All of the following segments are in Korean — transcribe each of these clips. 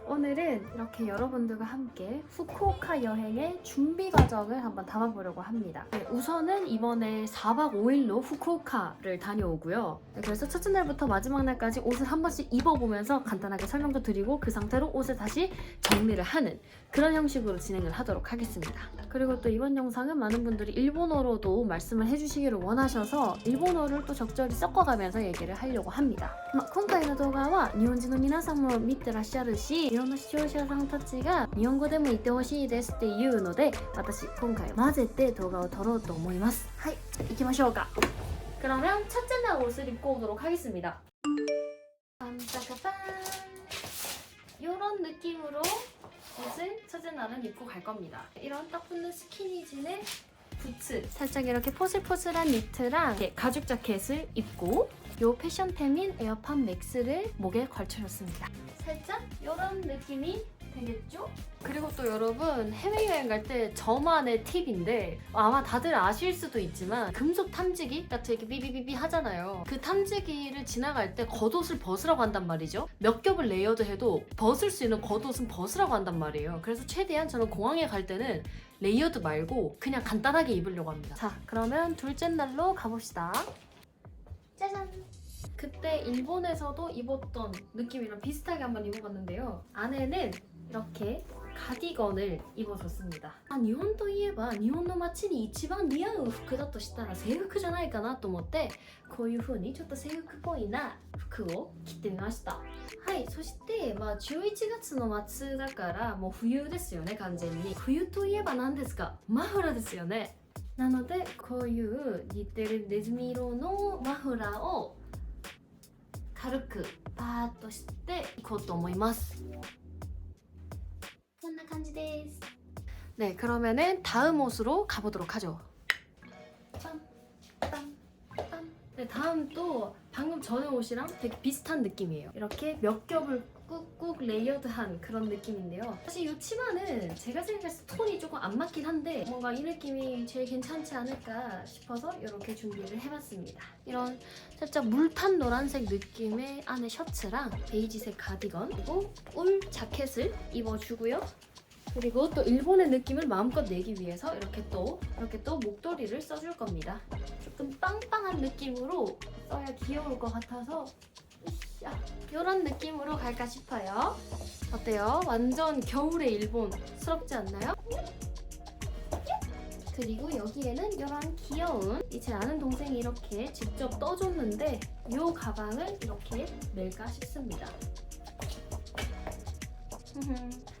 안녕하세요 여러분 오늘은 이렇게 여러분들과 함께 후쿠오카 여행의 준비 과정을 한번 담아보려고 합니다 네, 우선은 이번에 4박 5일로 후쿠오카를 다녀오고요 네, 그래서 첫째 날부터 마지막 날까지 옷을 한 번씩 입어보면서 간단하게 설명도 드리고 그 상태로 옷을 다시 정리를 하는 그런 형식으로 진행을 하도록 하겠습니다 그리고 또 이번 영상은 많은 분들이 일본어로도 말씀을 해주시기를 원하셔서 일본어를 또 적절히 섞어가면서 얘기를 하려고 합니다 まあ今回の動画は日本人の皆さんも見てらっしゃるし いろんな視聴者さんたちが日本語でも言ってほしいですっていうので私今回混ぜて動画を撮ろうと思いますはい行きましょうか 그러면 첫째 날 옷을 입고 오도록 하겠습니다 빰짜까빰 이런 느낌으로 옷을 첫째 날은 입고 갈 겁니다 이런 딱 붙는 스키니진의 부츠 살짝 이렇게 포슬포슬한 니트랑 이렇게 가죽 자켓을 입고 요 패션템인 에어팟 맥스를 목에 걸쳐줬습니다. 살짝 이런 느낌이 되겠죠? 그리고 또 여러분 해외여행 갈 때 저만의 팁인데 아마 다들 아실 수도 있지만 금속 탐지기 같은 이렇게 비비비비 하잖아요. 그 탐지기를 지나갈 때 겉옷을 벗으라고 한단 말이죠. 몇 겹을 레이어드 해도 벗을 수 있는 겉옷은 벗으라고 한단 말이에요. 그래서 최대한 저는 공항에 갈 때는 레이어드 말고 그냥 간단하게 입으려고 합니다. 자, 그러면 둘째 날로 가봅시다. 짜잔! 그때 일본에서도 입었던 느낌이랑 비슷하게 한번 입어봤는데요. 안에는 이렇게 가디건을 입어줬습니다. 아, 일본 といえば日本の街に一番似合う服だとしたら制服じゃないかなと思ってこういう風にちょっと制服っぽいな服を着てみました。はい、そして、まあ、11月の末だからもう冬ですよね完全に冬といえば何ですかマフラーですよねなのでこういう似てるネズミ色のマフラーを軽くパーッとしていこうと思いますこんな 感じです네 그러면은 다음 옷으로 가보도록 하죠 빰빰빰 네 다음 또 방금 전에 옷이랑 되게 비슷한 느낌이에요 이렇게 몇 겹을 꾹꾹 레이어드한 그런 느낌인데요 사실 이 치마는 제가 생각했을 때 톤이 조금 안 맞긴 한데 뭔가 이 느낌이 제일 괜찮지 않을까 싶어서 이렇게 준비를 해봤습니다 이런 살짝 물탄 노란색 느낌의 안에 셔츠랑 베이지색 가디건 그리고 울 자켓을 입어주고요 그리고 또 일본의 느낌을 마음껏 내기 위해서 이렇게 또 이렇게 또 목도리를 써줄 겁니다. 조금 빵빵한 느낌으로 써야 귀여울 것 같아서 으쌰, 이런 느낌으로 갈까 싶어요. 어때요? 완전 겨울의 일본스럽지 않나요? 그리고 여기에는 이런 귀여운 이 제 아는 동생이 이렇게 직접 떠줬는데 이 가방을 이렇게 멜까 싶습니다.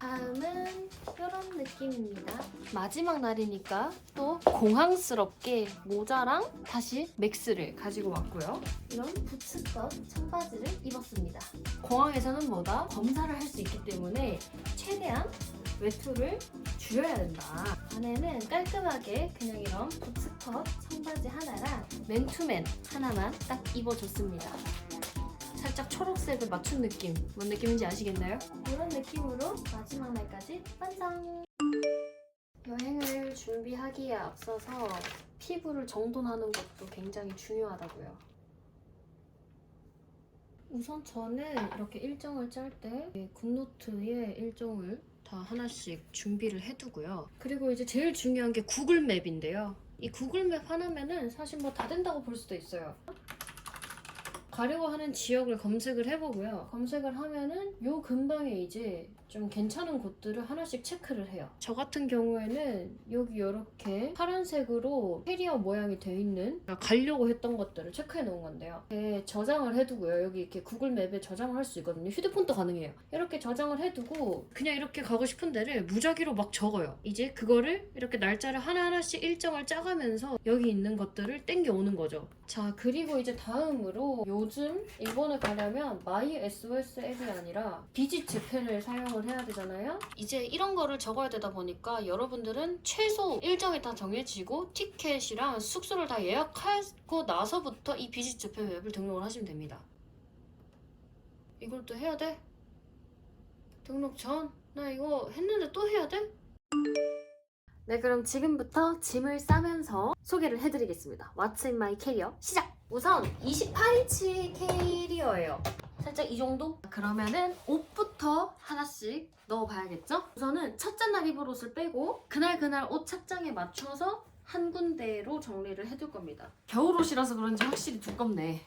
다음은 이런 느낌입니다. 마지막 날이니까 또 공항스럽게 모자랑 다시 맥스를 가지고 왔고요. 이런 부츠컷 청바지를 입었습니다. 공항에서는 뭐다? 검사를 할 수 있기 때문에 최대한 외투를 줄여야 된다. 안에는 깔끔하게 그냥 이런 부츠컷 청바지 하나랑 맨투맨 하나만 딱 입어줬습니다. 살짝 초록색을 맞춘 느낌 뭔 느낌인지 아시겠나요? 이런 느낌으로 마지막 날까지 완성! 여행을 준비하기에 앞서서 피부를 정돈하는 것도 굉장히 중요하다고요. 우선 저는 이렇게 일정을 짤 때 굿노트에 일정을 다 하나씩 준비를 해두고요. 그리고 이제 제일 중요한 게 구글 맵인데요. 이 구글 맵 하나면은 사실 뭐 다 된다고 볼 수도 있어요. 가려고 하는 지역을 검색을 해보고요. 검색을 하면은 요 근방에 이제 좀 괜찮은 곳들을 하나씩 체크를 해요. 저 같은 경우에는 여기 이렇게 파란색으로 캐리어 모양이 되어 있는 가려고 했던 것들을 체크해 놓은 건데요. 이렇게 저장을 해두고요. 여기 이렇게 구글 맵에 저장을 할 수 있거든요. 휴대폰도 가능해요. 이렇게 저장을 해두고 그냥 이렇게 가고 싶은 데를 무작위로 막 적어요. 이제 그거를 이렇게 날짜를 하나하나씩 일정을 짜가면서 여기 있는 것들을 땡겨 오는 거죠. 자 그리고 이제 다음으로 요즘 일본에 가려면 마이 SOS 앱이 아니라 비짓 재팬을 사용을 걸 해야 되잖아요. 이제 이런 거를 적어야 되다 보니까 여러분들은 최소 일정이 다 정해지고 티켓이랑 숙소를 다 예약하고 나서부터 이 재팬 웹을 등록을 하시면 됩니다. 이걸 또 해야 돼? 등록 전? 나 이거 했는데 또 해야 돼? 네, 그럼 지금부터 짐을 싸면서 소개를 해드리겠습니다. What's in my carrier? 시작! 우선 28인치 캐리어예요. 살짝 이 정도? 그러면은 옷부터 하나씩 넣어봐야겠죠? 우선은 첫째 날 입을 옷을 빼고 그날 그날 옷 착장에 맞춰서 한 군데로 정리를 해둘 겁니다. 겨울 옷이라서 그런지 확실히 두껍네.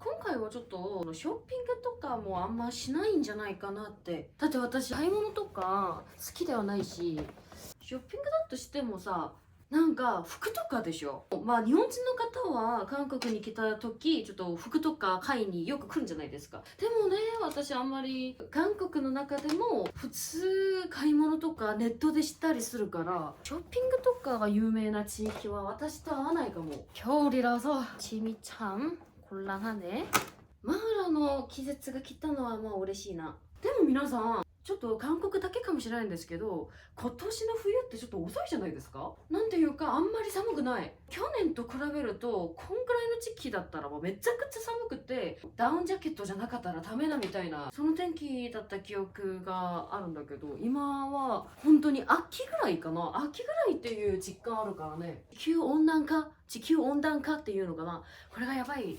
今回はちょっとショッピングとかもあんましないんじゃないかなってだって私買い物とか好きではないしショッピングだとしてもさなんか服とかでしょまあ日本人の方は韓国に来た時ちょっと服とか買いによく来るんじゃないですかでもね私あんまり韓国の中でも普通買い物とかネットでしたりするからショッピングとかが有名な地域は私と合わないかも겨울이라서 짐이 참 곤란하네 마을아の季節が来たのはまあ嬉しいなでも皆さんちょっと韓国だけかもしれないんですけど今年の冬ってちょっと遅いじゃないですかなんていうかあんまり寒くない去年と比べるとこんくらいの時期だったらもうめちゃくちゃ寒くてダウンジャケットじゃなかったらダメだみたいなその天気だった記憶があるんだけど今は本当に秋ぐらいかな秋ぐらいっていう実感あるからね地球温暖化地球温暖化っていうのかなこれがやばい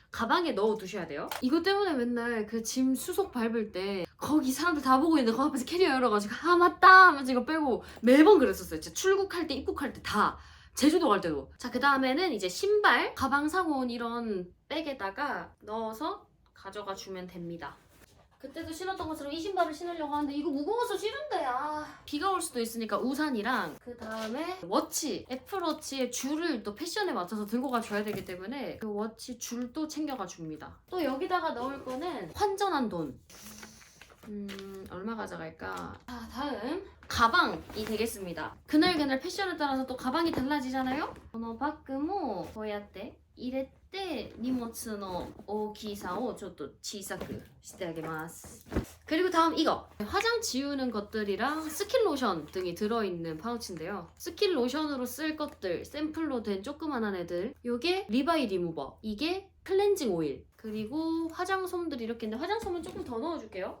가방에 넣어 두셔야 돼요. 이것 때문에 맨날 그 짐 수속 밟을 때 거기 사람들 다 보고 있는데 거기 앞에서 캐리어 열어가지고 아 맞다 하면서 이거 빼고 매번 그랬었어요. 진짜 출국할 때 입국할 때 다. 제주도 갈 때도. 자, 그 다음에는 이제 신발, 가방 사고 온 이런 백에다가 넣어서 가져가 주면 됩니다. 그때도 신었던 것처럼 이 신발을 신으려고 하는데 이거 무거워서 싫은데 아 비가 올 수도 있으니까 우산이랑 그 다음에 워치 애플워치의 줄을 또 패션에 맞춰서 들고 가줘야 되기 때문에 그 워치 줄도 챙겨가 줍니다. 또 여기다가 넣을 거는 환전한 돈. 음, 얼마 가져갈까? 자, 다음 가방이 되겠습니다. 그날 그날 패션에 따라서 또 가방이 달라지잖아요. このバッグもこうやって入れて荷物の大きさをちょっと小さくしてあげます. 그리고 다음 이거 화장 지우는 것들이랑 스킨 로션 등이 들어있는 파우치인데요. 스킨 로션으로 쓸 것들 샘플로 된 조그만한 애들 요게 리바이 리무버 이게 클렌징 오일 그리고 화장솜들이 이렇게 있는데 화장솜은 조금 더 넣어줄게요.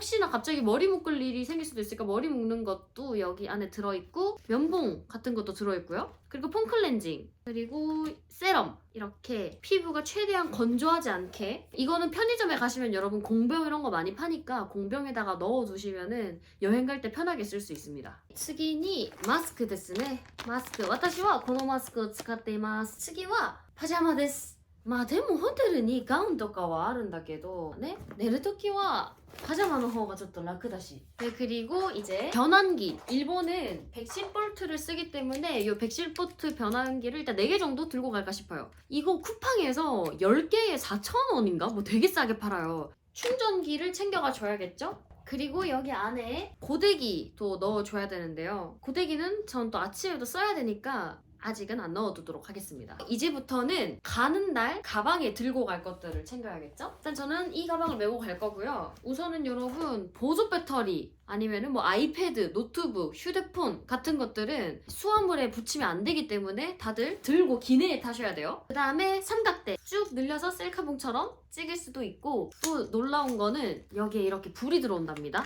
또 혹시나 갑자기 머리 묶을 일이 생길 수도 있으니까 머리 묶는 것도 여기 안에 들어있고 면봉 같은 것도 들어있고요. 그리고 폼 클렌징 그리고 세럼 이렇게 피부가 최대한 건조하지 않게 이거는 편의점에 가시면 여러분 공병 이런 거 많이 파니까 공병에다가 넣어두시면은 여행 갈 때 편하게 쓸 수 있습니다. 次にマスクですね。マスク私はこのマスクを使っています。次はパジャマです。 まあでもホテルにガウンとかはあるんだけどね寝るときは 파자마 の方がちょっと楽だし. 네, 그리고 이제 변환기. 일본은 백신 볼트를 쓰기 때문에 이 백신 볼트 변환기를 일단 4개 정도 들고 갈까 싶어요. 이거 쿠팡에서 10개에 4,000원인가? 뭐 되게 싸게 팔아요. 충전기를 챙겨가 줘야겠죠? 그리고 여기 안에 고데기도 넣어줘야 되는데요. 고데기는 전 또 아침에도 써야 되니까 아직은 안 넣어두도록 하겠습니다. 이제부터는 가는 날 가방에 들고 갈 것들을 챙겨야겠죠? 일단 저는 이 가방을 메고 갈 거고요. 우선은 여러분 보조 배터리 아니면은 뭐 아이패드, 노트북, 휴대폰 같은 것들은 수화물에 붙이면 안 되기 때문에 다들 들고 기내에 타셔야 돼요. 그 다음에 삼각대 쭉 늘려서 셀카봉처럼 찍을 수도 있고 또 놀라운 거는 여기에 이렇게 불이 들어온답니다.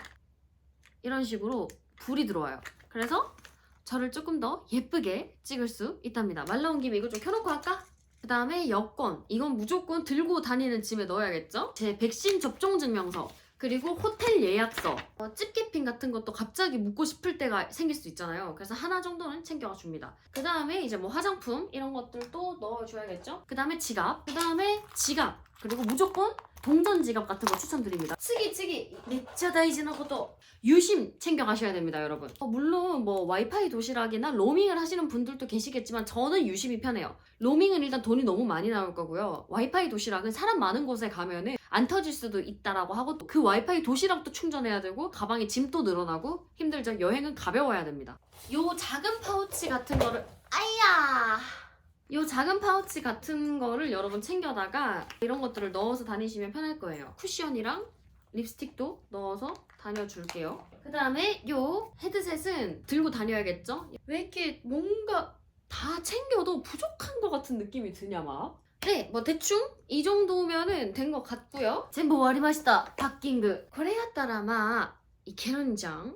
이런 식으로 불이 들어와요. 그래서 저를 조금 더 예쁘게 찍을 수 있답니다. 말 나온 김에 이거 좀 켜놓고 할까? 그 다음에 여권. 이건 무조건 들고 다니는 짐에 넣어야겠죠? 제 백신 접종 증명서. 그리고 호텔 예약서. 어, 집게핀 같은 것도 갑자기 묻고 싶을 때가 생길 수 있잖아요. 그래서 하나 정도는 챙겨가 줍니다. 그 다음에 이제 뭐 화장품 이런 것들도 넣어줘야겠죠? 그 다음에 지갑. 그 다음에 지갑. 그리고 무조건 동전 지갑 같은 거 추천드립니다. 츠기 츠기 진짜 다이지나 것도 유심 챙겨가셔야 됩니다, 여러분. 어, 물론 뭐 와이파이 도시락이나 로밍을 하시는 분들도 계시겠지만 저는 유심이 편해요. 로밍은 일단 돈이 너무 많이 나올 거고요. 와이파이 도시락은 사람 많은 곳에 가면은 안 터질 수도 있다라고 하고 또그 와이파이 도시락도 충전해야 되고 가방에 짐도 늘어나고 힘들죠. 여행은 가벼워야 됩니다. 요 작은 파우치 같은 거를 아야. 요 작은 파우치 같은 거를 여러분 챙겨다가 이런 것들을 넣어서 다니시면 편할 거예요. 쿠션이랑 립스틱도 넣어서 다녀줄게요. 그 다음에 요 헤드셋은 들고 다녀야겠죠? 왜 이렇게 뭔가 다 챙겨도 부족한 것 같은 느낌이 드냐 막? 네, 뭐 대충 이 정도면은 된 것 같고요. 전부 와리마시다. 바킹그. これやったらまあいけるんじゃん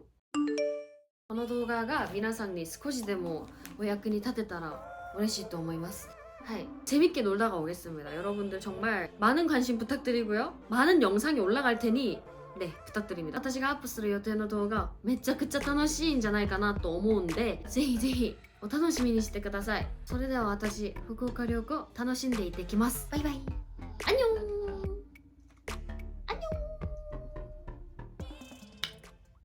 この動画が皆さんに少しでもお役に立てたら嬉しいと思います。はい. 재밌게 놀다가 오겠습니다. 여러분들 정말 많은 관심 부탁드리고요. 많은 영상이 올라갈 테니 네, 부탁드립니다. 私がアップする予定の動画めちゃくちゃ楽しいんじゃないかなと思うんで、ぜひぜひ お楽しみにしてください。それでは私、福岡旅行楽しんでいってきます。バイバイ。안 녕!